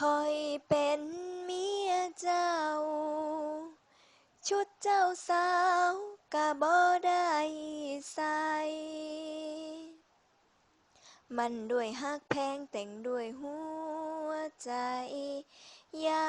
คอยเป็นเมียเจ้า ชุดเจ้าสาวกะบ่ได้ใส่มันด้วยฮักแพงแต่งด้วยหัวใจญา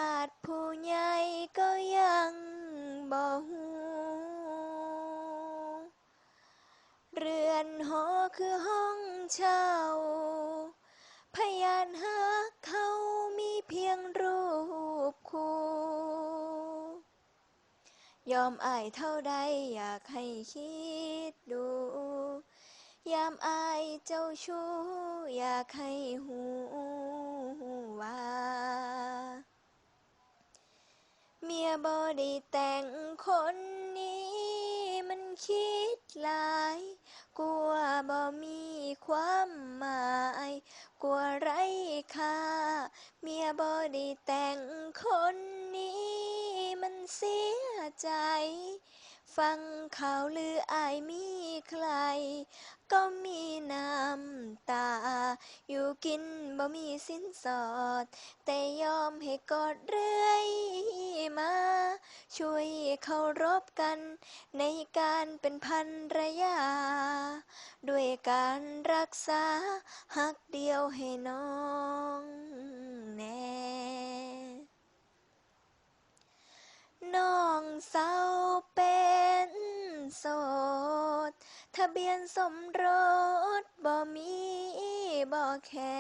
ยอมอายเท่าใดอยากให้คิดดู ยามอายเจ้าชู้อยากให้หูว่าเมียบอด้แต่งคนนี้มันคิดหลายกลัวบ่มีความหมายกลัวไรค่าเมียบอด้แต่งคนนี้มันเสีย ใจ ฟังข่าวลืออายมีใคร ก็มีน้ำตา อยู่กินบ่มีสินสอด แต่ยอมให้กอดเรื่อยมา ช่วยเคารพกันในการเป็นพันรยา ด้วยการรักษาหักเดียวให้น้อง ทะเบียนสมรสบ่มีบ่แค่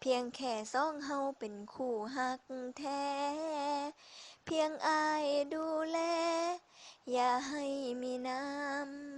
เพียงแค่สองเฮาเป็นคู่หักแท้ เพียงอายดูแล อย่าให้มีน้ำ